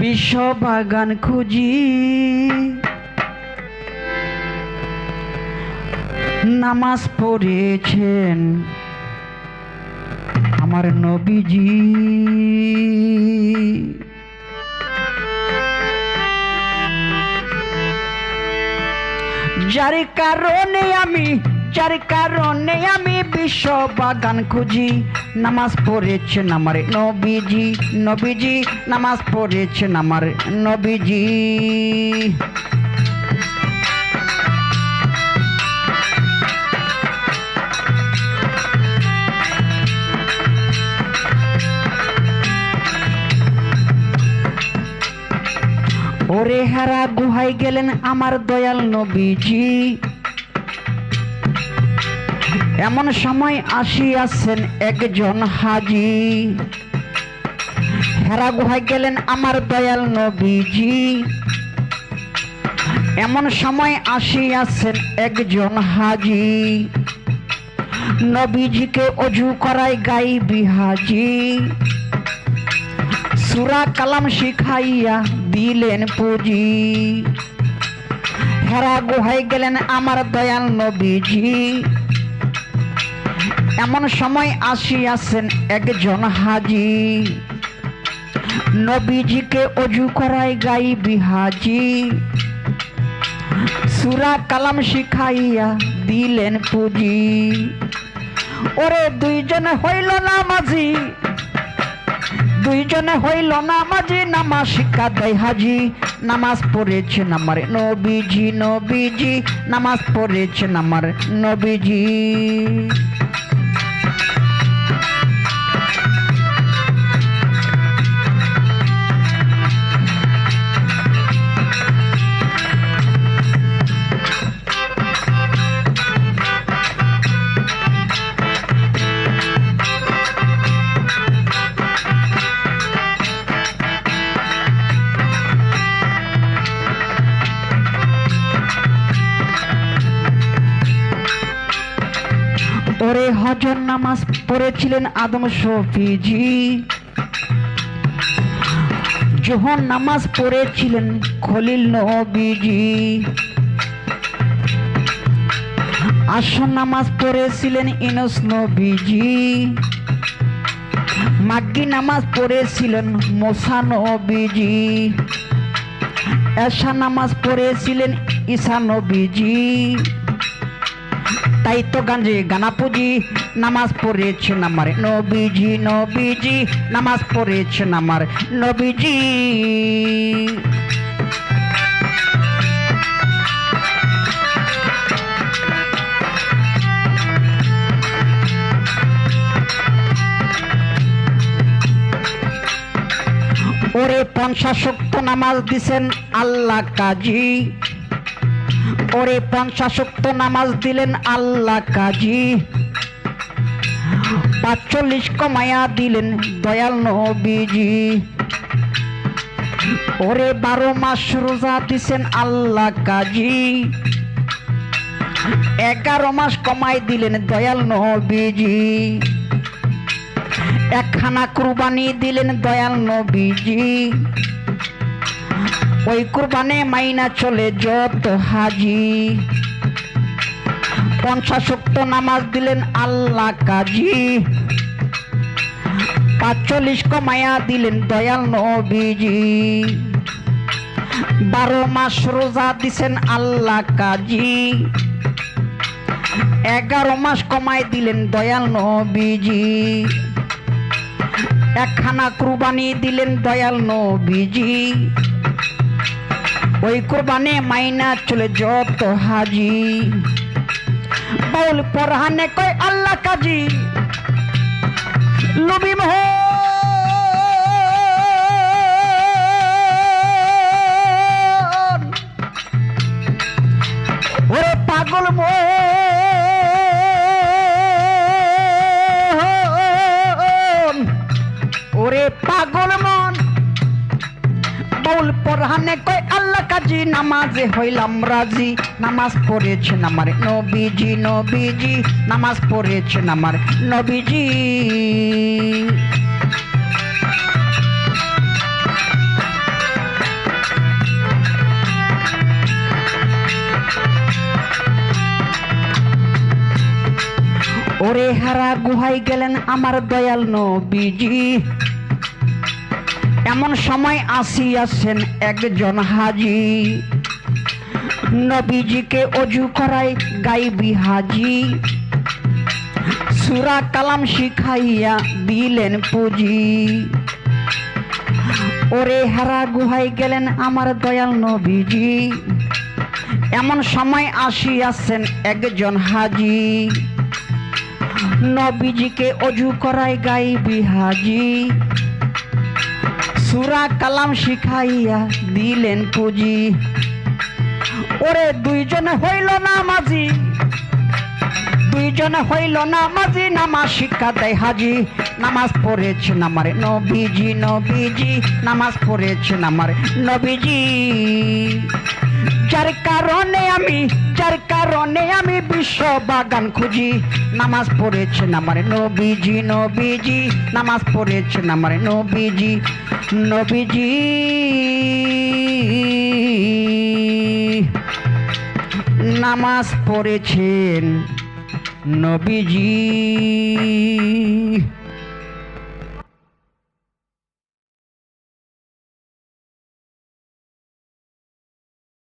বিশ্ব বাগান খুঁজি। নামাজ পড়েছেন আমার নবীজি। যার কারণে আমি যার কারণে আমি বিশ্ব বাগান খুঁজি। নামাজ পড়েছেন আমার নবীজি নবীজি, নামাজ পড়েছেন আমার নবীজি। ওরে হারা, গুহায় গেলেন আমার দয়াল নবীজি। এমন সময় আসিয়াছেন একজন হাজি। হেরা গুহায় গেলেন আমার দয়াল নবীজি। এমন সময় আসিয়াছেন একজন হাজি। নবীজিকে অজু করায় গাই বিহাজি সুরা কালাম শিখাইয়া দিলেন পুঁজি। হেরা গুহায় গেলেন আমার দয়াল নবীজি। এমন সময় আসিয়াছেন একজন হাজি। নবীজিকে অজু করায় গাই বিহাজি। সুরা কালাম শিখাইয়া দিলেন পুঁজি। ওরে দুইজনে হইল না মাঝি দুইজনে হইল নামাজি, নামাজ শিক্ষা দেয় হাজি। নামাজ পড়েছেন আমার নবীজি নবীজি। নামাজ পড়েছেন আমার নবীজি। ওরে হজর নামাজ পড়েছিলেন আদম শফিজি। যখন নামাজ পড়েছিলেন খলিল নবীজি। আসর নামাজ পড়েছিলেন ইনস নবীজি। মাগ্গি নামাজ পড়েছিলেন মোসা নবীজি। এশা নামাজ পড়েছিলেন ঈশা নবীজি। তাই তো গাঞ্জে গানা পুজি নামাজ পড়েছেন আমার নবীজি নবীজি, নামাজ পড়েছেন আমার নবীজি। ওরে পঞ্চাশক্ত নামাজ দিছেন আল্লাহ কাজী। ওরে পঞ্চাশক্ত নামাজ দিলেন আল্লাহ কাজী। পাঁচচল্লিশ কমায়া দিলেন দয়াল নবীজি। ওরে বারো মাস রোজা দিছেন আল্লাহ কাজী। এগারো মাস কমাই দিলেন দয়াল নবীজি। একখানা কুরবানি দিলেন দয়াল নবীজি। ওই কুরবানে মাইনা চলে যত হাজি। পঞ্চাশক্ত নামাজ দিলেন আল্লাহ কাজী। পাঁচচল্লিশ কমায়া দিলেন দয়াল নবীজি। বারো মাস রোজা দিছেন আল্লাহ কাজী। এগারো মাস কমায় দিলেন দয়াল নবীজি। একখানা কুরবানি দিলেন দয়াল নবীজি। ওই কোরবানে মাইনা চলে যত হাজি। বাউল পরহানে কয় আল্লাহ কাজী। লবি মোহ ওরে পাগল ওরে পাগল মন বাউল পরহানে কয় আল্লাহ কাজী, নামাজে হইলাম রাজি। নামাজ পড়েছেন আমার নবীজি নবীজি, নামাজ পড়েছেন আমার নবীজি। ওরে হারা গুহাই গেলেন আমার দয়াল নবীজি। এমন সময় আসিয়াছেন একজন হাজি। নবীজিকে অজু করায় গাইবি হাজি। সুরা কালাম শিখাইয়া দিলেন পুঁজি। ওরে হারা গুহায় গেলেন আমার দয়াল নবীজি। এমন সময় আসিয়াছেন একজন হাজি। নবীজিকে অজু করায় গাইবি হাজি। সুরা কালাম শিখাইয়া দিলেন পুঁজি। ওরে দুইজন হইল না মাঝি। দুইজন হইল না মাঝি, নামাজ শিক্ষা দেয় হাজি। নামাজ পড়েছেন আমার নবীজি নবীজি, নামাজ পড়েছেন আমার নবীজি। যার কারণে আমি যার কারণে আমি বিশ্ব বাগান খুঁজি। নামাজ পড়েছেন আমার নবীজি নবীজি। নামাজ পড়েছেন আমার নবীজি নবীজি। নামাজ পড়েছেন নবীজি।